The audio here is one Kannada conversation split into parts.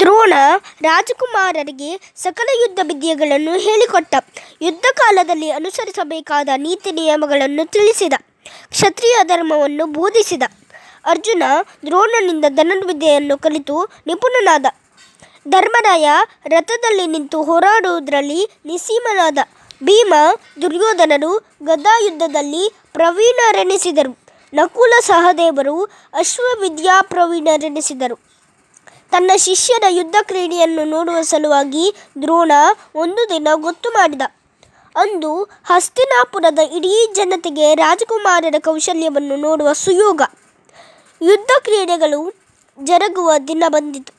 ದ್ರೋಣ ರಾಜಕುಮಾರರಿಗೆ ಸಕಲ ಯುದ್ಧ ವಿದ್ಯೆಗಳನ್ನು ಹೇಳಿಕೊಟ್ಟ. ಯುದ್ಧ ಕಾಲದಲ್ಲಿ ಅನುಸರಿಸಬೇಕಾದ ನೀತಿ ನಿಯಮಗಳನ್ನು ತಿಳಿಸಿದ. ಕ್ಷತ್ರಿಯ ಧರ್ಮವನ್ನು ಬೋಧಿಸಿದ. ಅರ್ಜುನ ದ್ರೋಣನಿಂದ ಧನುರ್ವಿದ್ಯೆಯನ್ನು ಕಲಿತು ನಿಪುಣನಾದ. ಧರ್ಮರಾಯ ರಥದಲ್ಲಿ ನಿಂತು ಹೋರಾಡುವುದರಲ್ಲಿ ನಿಸೀಮನಾದ. ಭೀಮ ದುರ್ಯೋಧನರು ಗದಾಯುದ್ಧದಲ್ಲಿ ಪ್ರವೀಣರೆನಿಸಿದರು. ನಕುಲ ಸಹದೇವರು ಅಶ್ವವಿದ್ಯಾ ಪ್ರವೀಣರೆನಿಸಿದರು ತನ್ನ ಶಿಷ್ಯರ ಯುದ್ಧ ಕ್ರೀಡೆಯನ್ನು ನೋಡುವ ಸಲುವಾಗಿ ದ್ರೋಣ ಒಂದು ದಿನ ಗೊತ್ತು ಮಾಡಿದ. ಅಂದು ಹಸ್ತಿನಾಪುರದ ಇಡೀ ಜನತೆಗೆ ರಾಜಕುಮಾರರ ಕೌಶಲ್ಯವನ್ನು ನೋಡುವ ಸುಯೋಗ. ಯುದ್ಧ ಕ್ರೀಡೆಗಳು ಜರುಗುವ ದಿನ ಬಂದಿತು.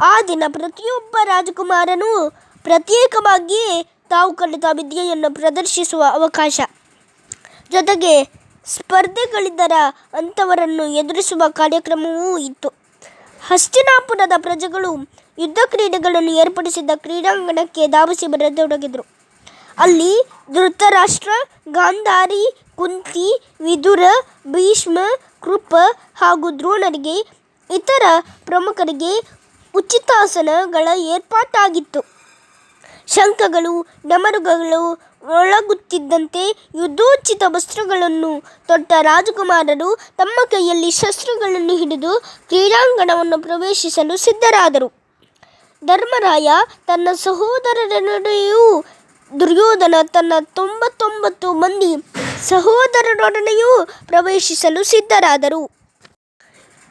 ಆ ದಿನ ಪ್ರತಿಯೊಬ್ಬ ರಾಜಕುಮಾರನೂ ಪ್ರತ್ಯೇಕವಾಗಿಯೇ ತಾವು ಕಲಿತ ವಿದ್ಯೆಯನ್ನು ಪ್ರದರ್ಶಿಸುವ ಅವಕಾಶ. ಜೊತೆಗೆ ಸ್ಪರ್ಧೆಗಳಿದ್ದರ ಅಂಥವರನ್ನು ಎದುರಿಸುವ ಕಾರ್ಯಕ್ರಮವೂ ಇತ್ತು. ಹಸ್ತಿನಾಪುರದ ಪ್ರಜೆಗಳು ಯುದ್ಧ ಕ್ರೀಡೆಗಳನ್ನು ಏರ್ಪಡಿಸಿದ್ದ ಕ್ರೀಡಾಂಗಣಕ್ಕೆ ಧಾವಿಸಿ ಬರತೊಡಗಿದರು. ಅಲ್ಲಿ ಧೃತರಾಷ್ಟ್ರ, ಗಾಂಧಾರಿ, ಕುಂತಿ, ವಿದುರ, ಭೀಷ್ಮ, ಕೃಪ ಹಾಗೂ ದ್ರೋಣರಿಗೆ ಇತರ ಪ್ರಮುಖರಿಗೆ ಉಚಿತಾಸನಗಳ ಏರ್ಪಾಟಾಗಿತ್ತು. ಶಂಖಗಳು, ಡಮರುಗಳು ಒಳಗುತ್ತಿದ್ದಂತೆ ಯುದ್ಧೋಚಿತ ವಸ್ತ್ರಗಳನ್ನು ತೊಟ್ಟ ರಾಜಕುಮಾರರು ತಮ್ಮ ಕೈಯಲ್ಲಿ ಶಸ್ತ್ರಗಳನ್ನು ಹಿಡಿದು ಕ್ರೀಡಾಂಗಣವನ್ನು ಪ್ರವೇಶಿಸಲು ಸಿದ್ಧರಾದರು. ಧರ್ಮರಾಯ ತನ್ನ ಸಹೋದರರೊಡನೆಯೂ ದುರ್ಯೋಧನ ತನ್ನ ತೊಂಬತ್ತೊಂಬತ್ತು ಮಂದಿ ಸಹೋದರರೊಡನೆಯೂ ಪ್ರವೇಶಿಸಲು ಸಿದ್ಧರಾದರು.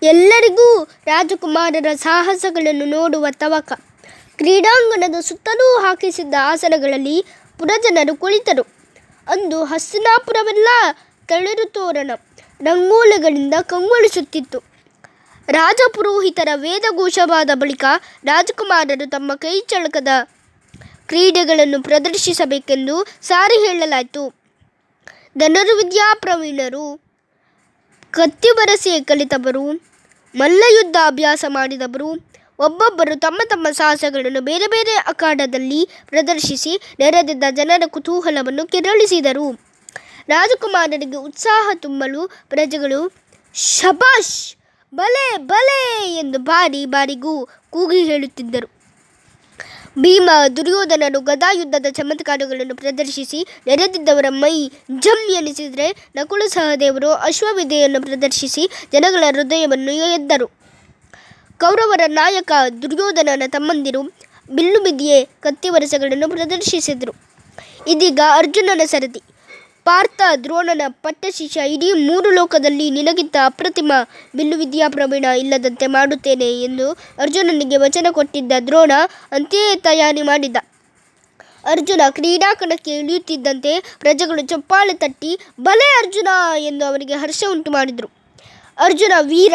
ಎಲ್ಲರಿಗೂ ರಾಜಕುಮಾರರ ಸಾಹಸಗಳನ್ನು ನೋಡುವ ತವಕ. ಕ್ರೀಡಾಂಗಣದ ಸುತ್ತಲೂ ಹಾಕಿಸಿದ್ದ ಆಸನಗಳಲ್ಲಿ ಪುರಜನರು ಕುಳಿತರು. ಅಂದು ಹಸ್ತಿನಾಪುರವೆಲ್ಲ ತಳಿರು ತೋರಣ, ರಂಗೋಲಿಗಳಿಂದ ಕಂಗೊಳಿಸುತ್ತಿತ್ತು. ರಾಜಪುರೋಹಿತರ ವೇದಘೋಷವಾದ ಬಳಿಕ ರಾಜಕುಮಾರರು ತಮ್ಮ ಕೈಚಳಕದ ಕ್ರೀಡೆಗಳನ್ನು ಪ್ರದರ್ಶಿಸಬೇಕೆಂದು ಸಾರಿ ಹೇಳಲಾಯಿತು. ಧನುರ್ವಿದ್ಯಾ ಪ್ರವೀಣರು ಕತ್ತಿ ಬರಸೆ ಕಲಿತವರು ಮಲ್ಲಯುದ್ಧ ಅಭ್ಯಾಸ ಮಾಡಿದವರು ಒಬ್ಬೊಬ್ಬರು ತಮ್ಮ ತಮ್ಮ ಸಾಹಸಗಳನ್ನು ಬೇರೆ ಬೇರೆ ಅಖಾಡದಲ್ಲಿ ಪ್ರದರ್ಶಿಸಿ ನೆರೆದಿದ್ದ ಜನರ ಕುತೂಹಲವನ್ನು ಕೆರಳಿಸಿದರು. ರಾಜಕುಮಾರನಿಗೆ ಉತ್ಸಾಹ ತುಂಬಲು ಪ್ರಜೆಗಳು, ಶಬಾಷ್! ಬಲೆ ಬಲೆ! ಎಂದು ಬಾರಿ ಬಾರಿಗೂ ಕೂಗಿ ಹೇಳುತ್ತಿದ್ದರು. ಭೀಮ ದುರ್ಯೋಧನರು ಗದಾಯುದ್ಧದ ಚಮತ್ಕಾರಗಳನ್ನು ಪ್ರದರ್ಶಿಸಿ ನೆರೆದಿದ್ದವರ ಮೈ ಜಮ್ ಎನಿಸಿದರೆ ನಕುಲ ಸಹದೇವರು ಅಶ್ವವಿದೆಯನ್ನು ಪ್ರದರ್ಶಿಸಿ ಜನಗಳ ಹೃದಯವನ್ನು ಎದ್ದರು. ಕೌರವರ ನಾಯಕ ದುರ್ಯೋಧನನ ತಮ್ಮಂದಿರು ಬಿಲ್ಲು ಬಿದ್ಯೆ ಕತ್ತಿವರಸಗಳನ್ನು ಪ್ರದರ್ಶಿಸಿದರು. ಇದೀಗ ಅರ್ಜುನನ ಸರದಿ. ಪಾರ್ಥ ದ್ರೋಣನ ಪಟ್ಟಶಿಷ್ಯ ಇಡೀ ಮೂರು ಲೋಕದಲ್ಲಿ ನಿನಗಿಂತ ಅಪ್ರತಿಮ ಬಿಲ್ಲು ವಿದ್ಯಾ ಪ್ರವೀಣ ಇಲ್ಲದಂತೆ ಮಾಡುತ್ತೇನೆ ಎಂದು ಅರ್ಜುನನಿಗೆ ವಚನ ಕೊಟ್ಟಿದ್ದ ದ್ರೋಣ ಅಂತೆಯೇ ತಯಾರಿ ಮಾಡಿದ. ಅರ್ಜುನ ಕ್ರೀಡಾಕಣಕ್ಕೆ ಇಳಿಯುತ್ತಿದ್ದಂತೆ ಪ್ರಜೆಗಳು ಚಪ್ಪಾಳೆ ತಟ್ಟಿ, ಬಲೆ ಅರ್ಜುನ! ಎಂದು ಅವನಿಗೆ ಹರ್ಷ ಉಂಟು ಮಾಡಿದರು. ಅರ್ಜುನ ವೀರ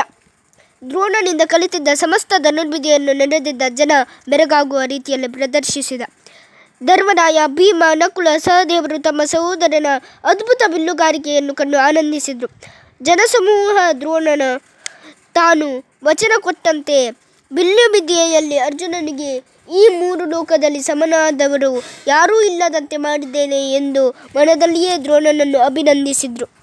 ದ್ರೋಣನಿಂದ ಕಲಿತಿದ್ದ ಸಮಸ್ತ ಧನುರ್ವಿದ್ಯೆಯನ್ನು ನೆನೆದಿದ್ದ ಜನ ಬೆರಗಾಗುವ ರೀತಿಯಲ್ಲಿ ಪ್ರದರ್ಶಿಸಿದ. ಧರ್ಮರಾಯ, ಭೀಮ, ನಕುಲ, ಸಹದೇವರು ತಮ್ಮ ಸಹೋದರನ ಅದ್ಭುತ ಬಿಲ್ಲುಗಾರಿಕೆಯನ್ನು ಕಂಡು ಆನಂದಿಸಿದರು. ಜನಸಮೂಹ ದ್ರೋಣನ ತಾನು ವಚನ ಕೊಟ್ಟಂತೆ ಬಿಲ್ಲು ವಿದ್ಯೆಯಲ್ಲಿ ಅರ್ಜುನನಿಗೆ ಈ ಮೂರು ಲೋಕದಲ್ಲಿ ಸಮನಾದವರು ಯಾರೂ ಇಲ್ಲದಂತೆ ಮಾಡಿದ್ದೇನೆ ಎಂದು ಮನದಲ್ಲಿಯೇ ದ್ರೋಣನನ್ನು ಅಭಿನಂದಿಸಿದರು.